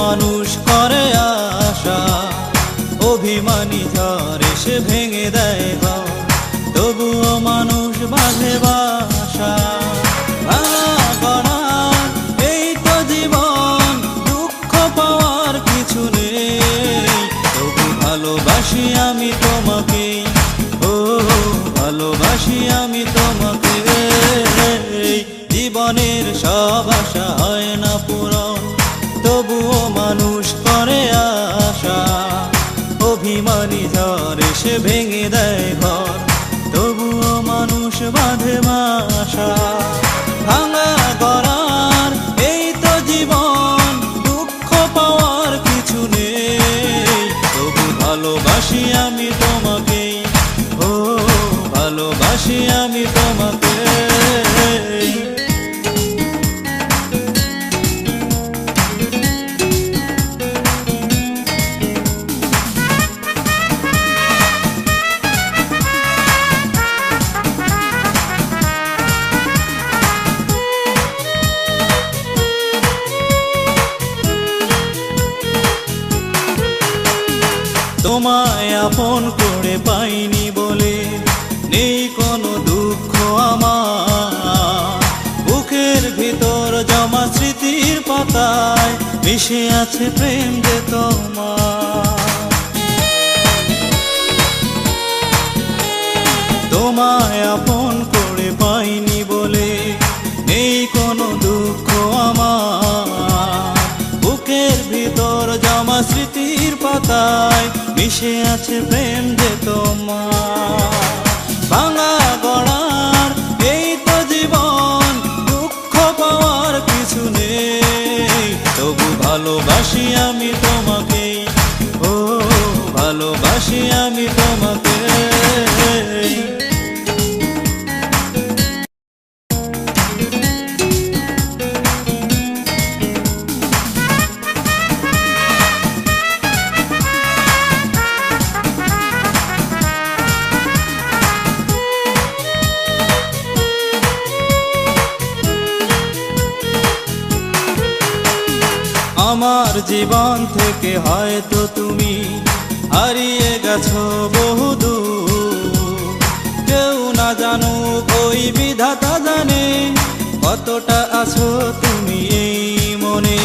মানুষ করে আশা। অভিমানী ঝড় এসে ভেঙে দেয় তবুও মানুষ বাঁধে বাসা। দুঃখ পাওয়ার কিছু আমি ও আমি তোমাকে। জীবনের সব আশা হয় না পূরণ মানুষ বাঁধে মাসা ভাঙা গড়ার, এই তো জীবন, দুঃখ পাওয়ার কিছু নেই। তবু ভালোবাসি আমি তোমাকে ও, ভালোবাসি আমি তোমাকে তোমায় আপন করে পাইনি বলে। নেই কোনো দুঃখ আমার। বুকের ভিতর জমা স্মৃতির পাতায় মিশে আছে প্রেম যে তোমার তোমায় আপন করে পাইনি ভিতর জমা স্মৃতির পাতায় মিশে আছে প্রেম যে তোমার। ভাঙা গড়ার এই তো জীবন, দুঃখ পাওয়ার কিছু নেই। তবু ভালোবাসি আমি তোমাকে, ও ভালোবাসি আমি তোমাকে। আমার জীবন থেকে হয়তো তুমি হারিয়ে গেছো কেউ না জানো ওই বিধাতা জানে কতটা আছো তুমি এই মনে।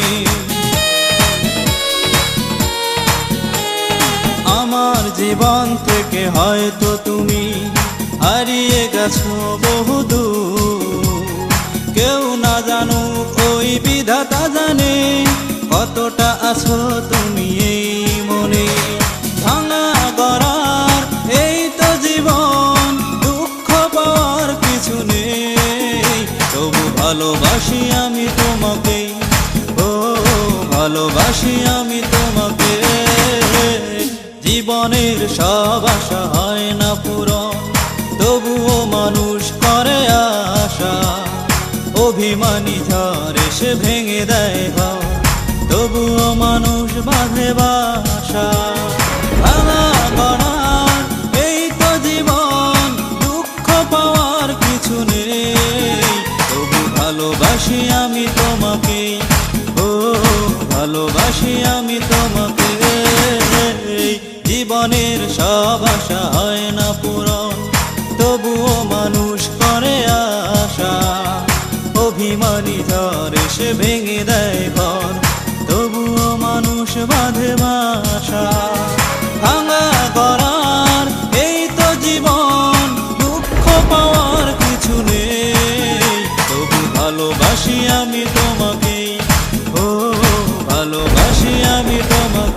আমার জীবন থেকে হয়তো তুমি হারিয়ে গেছো বহুদূর। আছো তুমি এই মনে। ভাঙা গড়ার এই তো জীবন, দুঃখ পাওয়ার কিছু নেই। তবু ভালোবাসি আমি তোমাকে, ও ভালোবাসি আমি তোমাকে। জীবনের সব আশা হয় না পূরণ, তবুও মানুষ করে আশা। অভিমানী ঝড় এসে ভেঙে দেয় বাঁধে বাসা ভাঙা গড়ার, এই তো জীবন, দুঃখ পাওয়ার কিছু নেই। তবু আমি তোমাকে, ও ভালোবাসি জীবনের সব আশা হয় না বাঁধে বাসা, ভাঙা করার এই তো জীবন, দুঃখ পাওয়ার কিছু নেই। তবু ভালোবাসি আমি তোমাকে ও, ভালোবাসি আমি তোমাকে